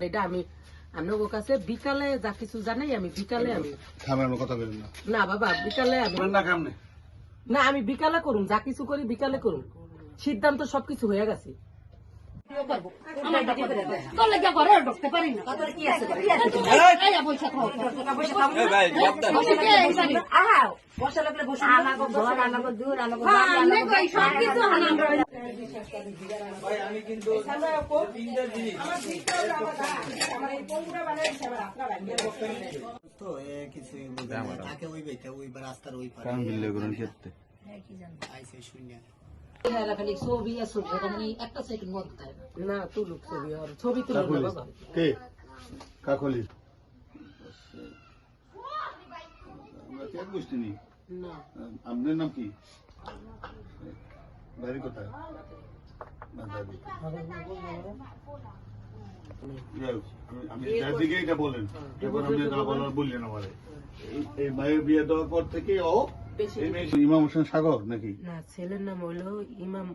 এটা আমি আপনার কাছে বিকালে যা কিছু জানাই আমি বিকালে আমি কথা বলেন না। না বাবা বিকালে আমি না না আমি বিকালে করুন যা কিছু করি বিকালে করুন সিদ্ধান্ত সবকিছু হয়ে গেছে। তো। এ কিছুই বুঝে না। থাকে ওই বেটা ওই বা রাস্তার ওই পারে কাম বিল্লে করেন ক্ষেত্রে? আইসে শূন্য ছবি মানে একটা সেকেন্ড মধ্যে না। না তুলুক ছবি আর ছবি তুলুক না বাবা কে? কাকলি। আমরা কে বুঝতিনি না। আপনার নাম কি? বাড়ি কোথায়? বলেন। এখন আপনি যা বলার বললেন আমারে এই- মায়ের বিয়ে দেওয়ার পর থেকে ও ইমাম হোসেন সাগর নাকি? না ছেলের নাম হইল ইমাম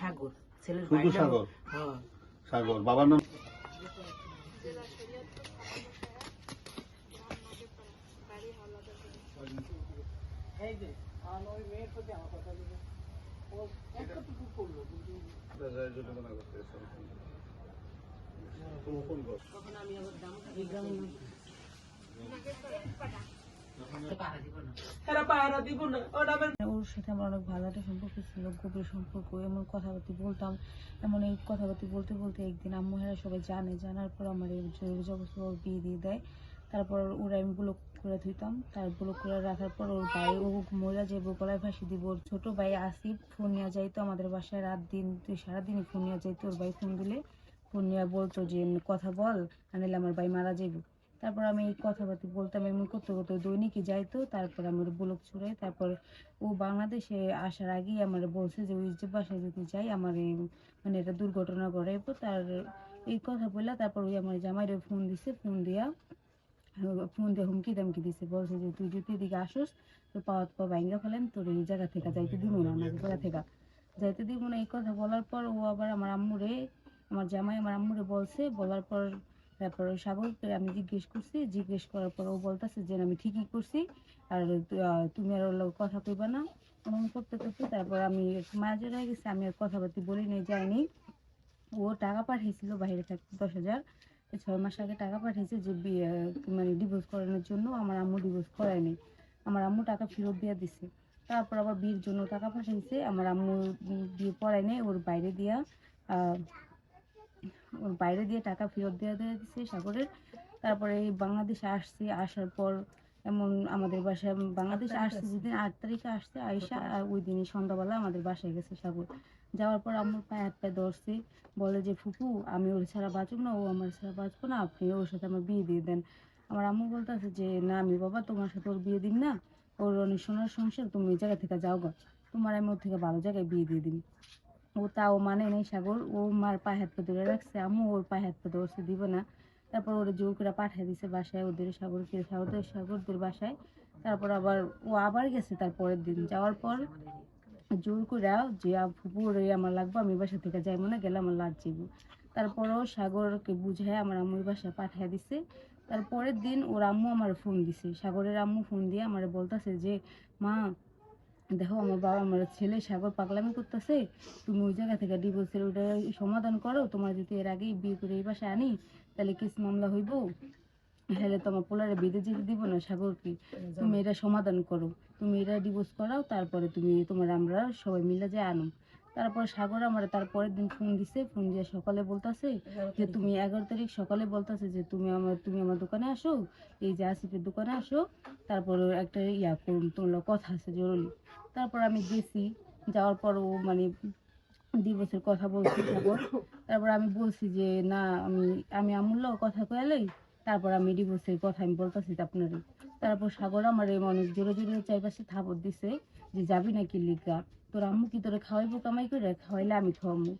সাগর। ছেলের শুধু সাগর? হ্যাঁ। সাগর বাবার নাম? এরা পাহারা দিব না ওটা ওর সাথে আমার অনেক ভালো একটা সম্পর্ক ছিল গভীর সম্পর্ক এমন কথাবার্তি বলতাম এমন এই কথাবার্তি বলতে বলতে একদিন আম্মু হেরা সবাই জানে জানার পর আমার এই জোর বিয়ে দিয়ে দেয়। তারপর ওরা আমি ব্লক করে ধুইতাম তার ব্লক করে রাখার পর ওর ভাই ও মহিলা যে গলায় ফাঁসি দিব। ওর ছোট ভাই আসিফ ফোন নিয়ে যাইতো আমাদের বাসায় রাত দিন তুই সারাদিনই ফোন নিয়ে যাইতো ওর ভাই ফোন দিলে। ফোন নিয়ে বলতো যে কথা বল আনিলে আমার ভাই মারা যাইব। তারপর আমি কথাবার্তা বলতাম এমন করতে করতে দৈনিকই যাইতো, তারপর আমার ব্লক ছুড়ে তারপর ও বাংলাদেশে আসার আগেই আমার বলছে যে, ওই যে বাসায় যদি যাই, আমার এই মানে এটা দুর্ঘটনা ঘটাইবো, তার এই কথা বললা, তারপর ওই আমার জামাইরে ফোন দিছে, ফোন দিয়া, ফোন দিয়ে হুমকি দামকি দিছে, বলছে যে, তুই যদি এদিকে আসোস তো পাওয়া পা ভাঙ্গা ফেলেন, তোর এই জায়গা থেকে যাইতে দিব না, আমার জায়গা থেকে যাইতে দিব না। এই কথা বলার পর ও আবার আমার আম্মুরে, আমার জামাই আমার আম্মুরে বলছে, বলার পর তারপর সাগরকে আমি জিজ্ঞেস করছি, জিজ্ঞেস করার পর ও বলতেছে যে, আমি ঠিকই করছি আর তুমি আর ওর কথা কইবা না। এমন করতে করতে তারপর আমি মাঝে রয়ে গেছি, আমি আর কথাবার্তি বলি নাই, যাইনি। ও টাকা পাঠিয়েছিল বাইরে থাকতে দশ হাজার। ছয় মাস আগে টাকা পাঠিয়েছে যে বিয়ে মানে ডিভোর্স করানোর জন্য আমার আম্মু ডিভোর্স করায়নি। আমার আম্মু টাকা ফেরত দিয়ে দিছে। তারপর আবার বিয়ের জন্য টাকা পাঠিয়েছে। আমার আম্মু বিয়ে পড়ায় নেই, ওর বাইরে দিয়া বাইরে দিয়ে টাকা ফেরত দেওয়া দেওয়া দিছে সাগরের। তারপরে এই বাংলাদেশে আসছি, আসার পর এমন আমাদের বাসায় বাংলাদেশে আসছে, যেদিন আট তারিখে আসছে আইসা আর ওই দিনই সন্ধ্যাবেলা আমাদের বাসায় গেছে সাগর। যাওয়ার পর আমার পায়ে হাত পায়ে ধরছে, বলে যে, ফুপু, আমি ওর ছাড়া বাঁচব না, ও আমার ছাড়া বাঁচবো না, আপনি ওর সাথে আমার বিয়ে দিয়ে দেন। আমার আম্মু বলতেছে যে, না আমি বাবা, তোমার সাথে ওর বিয়ে দিন না, ওর অনেক সোনার সংসার, তুমি ওই জায়গা থেকে যাও গা। তোমার আমি ওর থেকে ভালো জায়গায় বিয়ে দিয়ে দিন ও তাও মানে নেই সাগর। ও মার পায়ে হাত পা ধরে রাখছে। আম্মু ওর পায়ে হাত পা ধরছে, দিব না। তারপর ওরা জোর করে পাঠিয়ে দিছে বাসায়। ওদের সাগরকে সাগরদের সাগরদের বাসায়। তারপর আবার ও আবার গেছে তার পরের দিন। যাওয়ার পর জোর করে যে আ- ফুপু রে আমার লাগবে, আমি বাসা থেকে যাই মনে গেলে আমার লাজ যাইব। তারপরও সাগরকে বুঝায় আমার আম্মুর বাসায় পাঠিয়ে দিছে। তারপরের দিন ওর আম্মু আমার ফোন দিছে। সাগরের আম্মু ফোন দিয়ে আমার বলতেছে যে, মা দেখো আমার বাবা আমার ছেলে সাগর পাগলামি করতেছে। তুমি ওই জায়গা থেকে ডিভোর্সের ওটা সমাধান করো। তোমার যদি এর আগেই বিয়ে করে এই বাসায় আনি তাহলে কেস মামলা হইব। হ্যাঁ তোমার পোলারে বেঁধে যেতে দিব না সাগরকে। তুমি এটা সমাধান করো। তুমি এটা ডিভোর্স করাও তারপরে তুমি তোমার আমরা সবাই মিলে যে আনো। তারপর সাগর আমার তারপরের দিন ফোন দিছে ফোন দিয়ে সকালে বলতাছে যে তুমি এগারো তারিখ সকালে বলতাছে যে তুমি আমার তুমি আমার দোকানে আসো এই যে আসিফের দোকানে আসো তারপর একটা ইয়া করুন তোমার কথা আছে জরুরি। তারপর আমি গেছি যাওয়ার পর ও মানে দিবসের কথা বলছি সাগর। তারপর আমি বলছি যে না আমি আমি আমূল্য কথা কয়ালাই তারপর আমি ডিভোর্সের কথা আমি বলতেছি আপনার। তারপর সাগর আমার এই অনেক জোরে জোরে চাইপাশে থাপড় দিছে। যে যাবি নাকি লিগা? তোর আম্মু কি তোরে খাওয়াইবো, কামাই করে? খাওয়াইলে আমি খাওয়াবো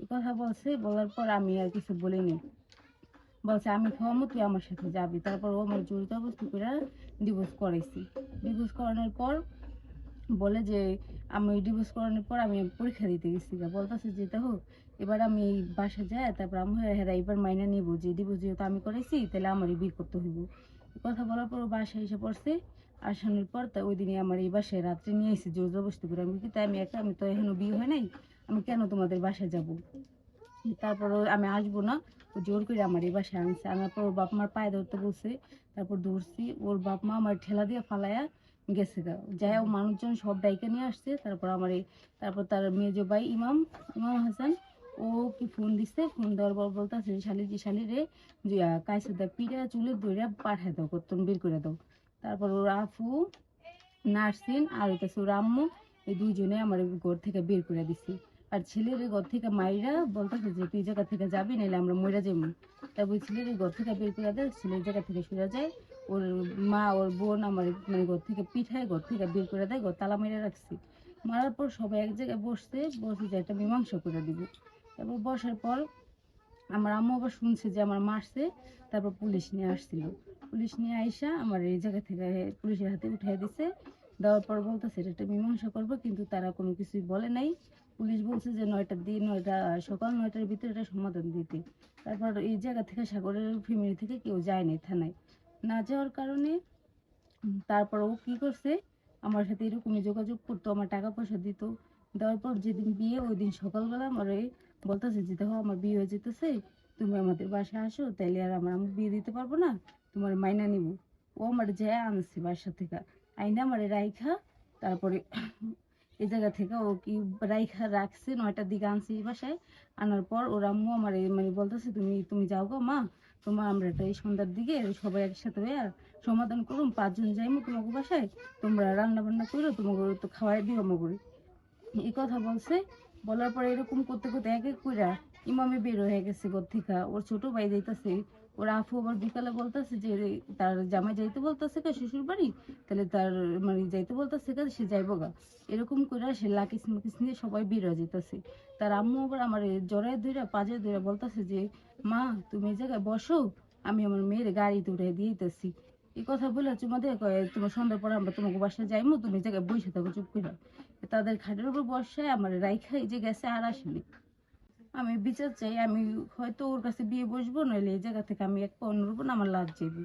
এই কথা বলছে, বলার পর আমি আর কিছু বলিনি। বলছে, আমি খাওয়াবো তুই আমার সাথে যাবি। তারপর ও আমার জোর জবরদস্তি করে ডিভোর্স করাইছি। ডিভোর্স করানোর পর বলে যে, আমি ডিভোর্স করানোর পর আমি পরীক্ষা দিতে গেছি বলতেছে যে, দেখো, এবার আমি এই বাসা যাই তারপর আমি হেরা এবার মাইনা নিব। যে ডিভোর্স যেহেতু আমি করেছি তাহলে আমারই বিয়ে করতে হইব। কথা বলার পর ও বাসায় এসে পড়ছে। আসানোর পর তা ওই দিনে আমার এই বাসায় রাত্রে নিয়ে এসে জোর জবরদস্তি করে আমি কি তাই আমি একা, আমি তো এখনও বিয়ে হয় নাই, আমি কেন তোমাদের বাসায় যাব? তারপর আমি আসব না, ও জোর করে আমার এই বাসায় আনছে। আনার পর ওর বাপ মার পায়ে ধরতে বলছে, তারপর ধরছি। ওর বাপ মা আমার ঠেলা দিয়ে ফালায়া গেছে গা। যাই হোক, মানুষজন সব ডাইকে নিয়ে আসছে। তারপর আমার এই তারপর তার মেজ ভাই ইমাম ইমাম হাসান, ও কি ফোন দিচ্ছে ফোন দেওয়ার পর বলতেছে শালি যে শালি রে কাইসে দা পিড়া চুলে দইরা পাঠায় দাও কত্তন বের করে দাও। তারপর ওর নার্সিন আর হইতেছে ওর এই দুইজনে আমার ঘর থেকে বের করে দিছি। আর ছেলের ঘর থেকে মাইরা বলতেছে যে, তুই জায়গা থেকে যাবি নাহলে আমরা মরে যাব তারপর ছেলের ঘর থেকে বের করে দেয় ছেলের জায়গা থেকে সরে যায়। ওর মা, ওর বোন আমার মানে ঘর থেকে পিঠায় ঘর থেকে বের করে দেয়, ঘর তালা মেরে রাখছি। মারার পর সবাই এক জায়গায় বসতে বসে যে একটা মীমাংসা করে দিব। তারপর বসার পর আমার আম্মু আবার শুনছে যে আমার মারছে তারপর পুলিশ নিয়ে আসছিল। পুলিশ নিয়ে আইসা আমার এই জায়গা থেকে পুলিশের হাতে উঠাই দিছে। দেওয়ার পর বলতেছে, এটা মীমাংসা করব, কিন্তু তারা কোনো কিছুই বলে নাই। পুলিশ বলছে যে নয়টার দিন, নয়টা সকাল নয়টার ভিতরে এটা সমাধান দিতে। তারপর এই জায়গা থেকে সাগরের ফ্যামিলি থেকে কেউ যায়নি থানায়। না যাওয়ার কারণে তারপর ও কি করছে, আমার সাথে এরকমই যোগাযোগ করতো, আমার টাকা পয়সা দিত। দেওয়ার পর যেদিন বিয়ে, ওই দিন সকালবেলা আমার বলতেছে যে, দেখো, আমার বিয়ে হয়ে যেতেছে, তুমি আমাদের বাসায় আসো, তাইলে আর আমার আমি বিয়ে দিতে পারব না, তোমার মাইনা নিব। ও আমার যায় আনছে বাসা থেকে, আইনা আমার রাইখা, তারপরে এই জায়গা থেকে ও কি রাইখা রাখছে নয়টার দিকে আনছে বাসায়, আনার পর ওর আম্মু আমার মানে বলতেছে, তুমি তুমি যাও গো মা, তোমার আমরা একটা এই সন্ধ্যার দিকে সবাই একসাথে হয়ে সমাধান করুন পাঁচজন যাইমু তোমাকে বাসায়, তোমরা রান্না বান্না করো, তোমাকে তো খাওয়াই দিও আমাকে। এই কথা বলছে বলার পরে এরকম করতে করতে এক এক কইরা ইমামে বের হয়ে গেছে ঘর থেকে। ওর ছোট ভাই যাইতাছে, ওর আফু আবার বিকালে বলতেছে যে তার জামাই যাইতে বলতেছে কা শ্বশুর বাড়ি তাহলে তার মানে যাইতে বলতেছে কা সে যাইবো গা। এরকম করে সে লাকিস মাকিস নিয়ে সবাই বের হয়ে যেতেছে তার আম্মু আবার আমার জড়ায় ধইরা পাজে ধইরা বলতেছে যে, মা, তুমি এই জায়গায় বসো, আমি আমার মেয়ের গাড়িতে উঠে দিতেছি এই কথা বলে চুমা দিয়ে কয়, তোমার সন্ধ্যার পরে আমরা তোমাকে বাসায় যাইমো, তুমি জায়গায় বসে থাকো, চুপ করে তাদের খাটের উপর বসায়, আমার রাইখা এই যে গেছে আর আসেনি। আমি বিচার চাই, আমি হয়তো ওর কাছে বিয়ে বসবো, নইলে এই জায়গা থেকে আমি এক পা না আমার লাভ যাইবে।